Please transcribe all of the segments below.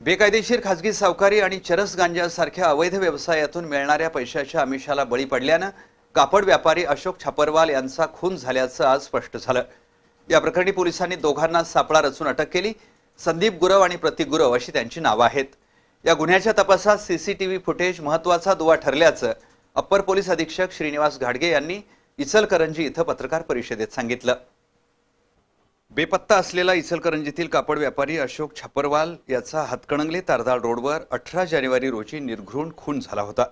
बेकायदेशीर खाजगी सावकारी आणि चरस गांजासारख्या अवैध व्यवसायातून मिळणाऱ्या पैशाच्या आमिषाला बळी पडल्यानं कापड व्यापारी अशोक छापरवाल यांचा खून झाल्याचं आज स्पष्ट झालं. या प्रकरणी पोलिसांनी दोघांना सापळा रचून अटक केली. संदीप गुरव आणि प्रतीक गुरव अशी त्यांची नावं आहेत. या गुन्ह्याच्या तपासात सीसीटीव्ही फुटेज महत्त्वाचा दुवा ठरल्याचं अप्पर पोलीस अधीक्षक श्रीनिवास घाडगे यांनी इचलकरंजी इथं पत्रकार परिषदेत सांगितलं. बेपत्ता असलेला इचलकरंजीतील कापड व्यापारी अशोक छापरवाल याचा हातकणंगले तारदाळ रोडवर अठरा जानेवारी रोजी निर्घृण खून झाला होता.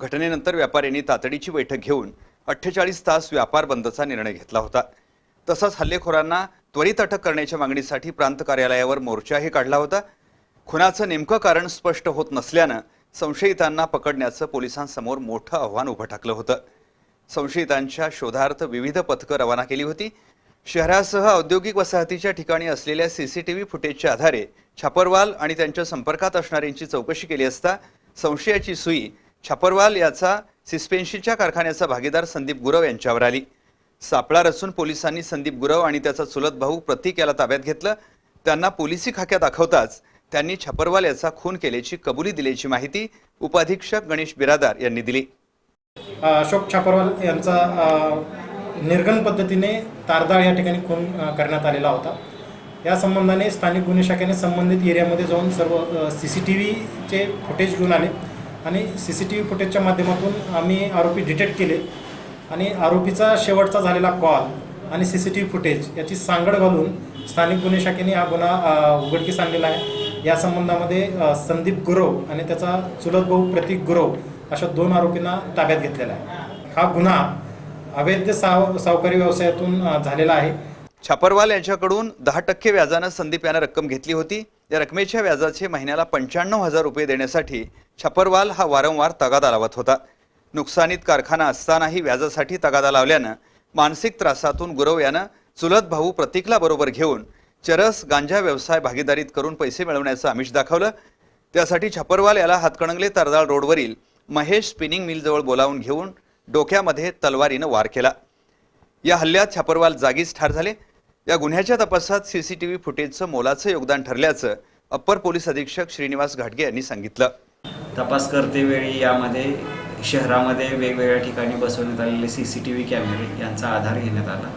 घटनेनंतर व्यापाऱ्यांनी तातडीची बैठक घेऊन अठ्ठेचाळीस तास व्यापार बंदचा निर्णय घेतला होता. तसंच हल्लेखोरांना त्वरित अटक करण्याच्या मागणीसाठी प्रांत कार्यालयावर मोर्चाही काढला होता. खुनाचं नेमकं कारण स्पष्ट होत नसल्यानं संशयितांना पकडण्याचं पोलिसांसमोर मोठं आव्हान उभं टाकलं होतं. संशयितांच्या शोधार्थ विविध पथकं रवाना केली होती. शहरासह औद्योगिक वसाहतीच्या ठिकाणी असलेल्या सीसीटीव्ही फुटेजच्या आधारे छापरवाल आणि त्यांच्या संपर्कात असणाऱ्यांची चौकशी केली असता संशयाची सुई छापरवाल याचा सिस्पेन्शीच्या कारखान्याचा भागीदार संदीप गुरव यांच्यावर आली. सापळा रचून पोलिसांनी संदीप गुरव आणि त्याचा चुलत भाऊ प्रतीक याला ताब्यात घेतलं. त्यांना पोलिसी खाक्या दाखवताच त्यांनी छापरवाल याचा खून केल्याची कबुली दिल्याची माहिती उपाधीक्षक गणेश बिरादार यांनी दिली. अशोक छापरवाल यांचा निर्गण पद्धतीने तारदाळ या ठिकाणी खून करण्यात आलेला होता. या संबंधाने स्थानिक गुन्हे शाखेने संबंधित एरियामध्ये जाऊन सर्व सी सी टी व्हीचे फुटेज घेऊन आले आणि सी सी टी व्ही फुटेजच्या माध्यमातून आम्ही आरोपी डिटेक्ट केले आणि आरोपीचा शेवटचा झालेला कॉल आणि C C T V footage याची सांगड घालून स्थानिक गुन्हे शाखेने हा गुन्हा उघडकीस आणलेला आहे. या संबंधामध्ये संदीप गुरव आणि त्याचा चुलत भाऊ प्रतीक गुरव अशा दोन आरोपींना ताब्यात घेतलेला आहे. हा गुन्हा अवैध साव सावकारी व्यवसायातून झालेला आहे. छापरवाल यांच्याकडून दहा टक्के व्याजानं संदीप यानं रक्कम घेतली होती. या रकमेच्या व्याजाचे महिन्याला पंच्याण्णव हजार रुपये देण्यासाठी छापरवाल हा वारंवार तगादा लावत होता. नुकसानीत कारखाना असतानाही व्याजासाठी तगादा लावल्यानं मानसिक त्रासातून गुरव यानं चुलत भाऊ प्रतीकला बरोबर घेऊन चरस गांजा व्यवसाय भागीदारीत करून पैसे मिळवण्याचं आमिष दाखवलं. त्यासाठी छापरवाल याला हातकणंगले तरदाळ रोडवरील महेश स्पिनिंग मिलजवळ बोलावून घेऊन डोक्यामध्ये तलवारीनं वार केला. या हल्ल्यात छापरवाल जागीच ठार झाले. या गुन्ह्याच्या तपासात सीसीटीव्ही फुटेजचं मोलाचं योगदान ठरल्याचं अप्पर पोलीस अधीक्षक श्रीनिवास घाटगे यांनी सांगितलं. तपास करतेवेळी यामध्ये शहरामध्ये वेगवेगळ्या ठिकाणी बसवण्यात आलेले सी सी टी व्ही कॅमेरे यांचा आधार घेण्यात आला.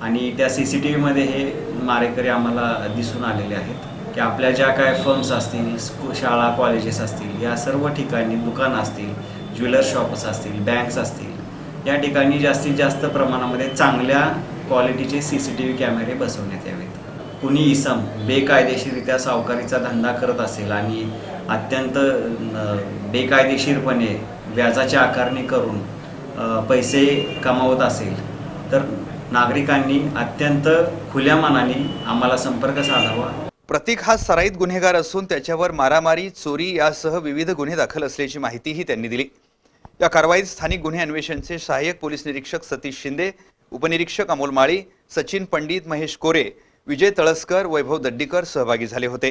आणि त्या सी सी टी व्हीमध्ये हे मारेकरी आम्हाला दिसून आलेले आहेत की आपल्या ज्या काय फर्म्स असतील स्कू शाळा कॉलेजेस असतील या सर्व ठिकाणी दुकानं असतील ज्वेलर शॉप्स असतील बँक्स असतील या ठिकाणी जास्तीत जास्त प्रमाणामध्ये चांगल्या क्वालिटीचे सी सी टी व्ही कॅमेरे बसवण्यात यावेत. कुणी इसम बेकायदेशीररित्या सावकारीचा धंदा करत असेल आणि अत्यंत बेकायदेशीरपणे व्याजाची आकारणी करून पैसे कमावत असेल तर नागरिकांनी अत्यंत खुल्या मनाने आम्हाला संपर्क साधावा. प्रतीक हा सराईत गुन्हेगार असून त्याच्यावर मारामारी चोरी यासह विविध गुन्हे दाखल असल्याची माहितीही त्यांनी दिली. या कारवाईत स्थानिक गुन्हे अन्वेषणचे सहाय्यक पोलीस निरीक्षक सतीश शिंदे उपनिरीक्षक अमोल माळी सचिन पंडित महेश कोरे विजय तळसकर वैभव दड्डीकर सहभागी झाले होते.